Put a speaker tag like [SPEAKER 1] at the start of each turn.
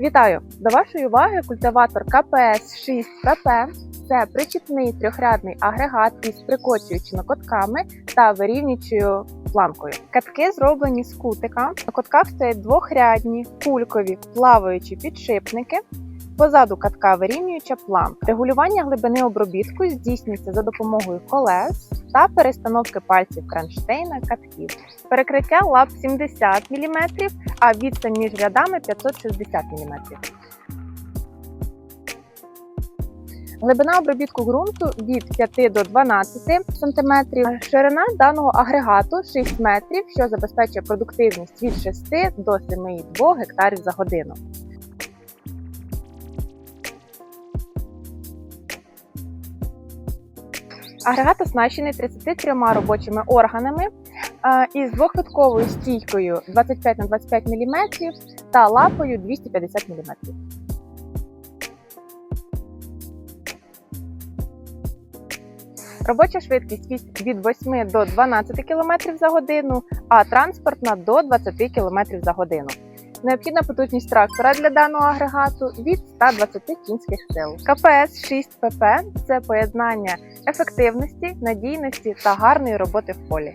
[SPEAKER 1] Вітаю! До вашої уваги культиватор КПС 6 ПП. Це причіпний трьохрядний агрегат із прикочуючими котками та вирівнюючою планкою. Катки зроблені з кутика. На котках стоять двохрядні, кулькові, плаваючі підшипники. Позаду катка вирівнююча планка. Регулювання глибини обробітку здійснюється за допомогою колес та перестановки пальців кронштейна катків. Перекриття лап 70 мм, а відстань між рядами 560 мм. Глибина обробітку ґрунту від 5 до 12 см. Ширина даного агрегату 6 метрів, що забезпечує продуктивність від 6 до 7,2 гектарів за годину. Агрегат оснащений 33 робочими органами е, із двохвитковою стійкою 25 на 25 мм та лапою 250 мм. Робоча швидкість від- від 8 до 12 км за годину, а транспортна до 20 км за годину. Необхідна потужність трактора для даного агрегату від 120 кінських сил. КПС 6 ПП це поєднання ефективності, надійності та гарної роботи в полі.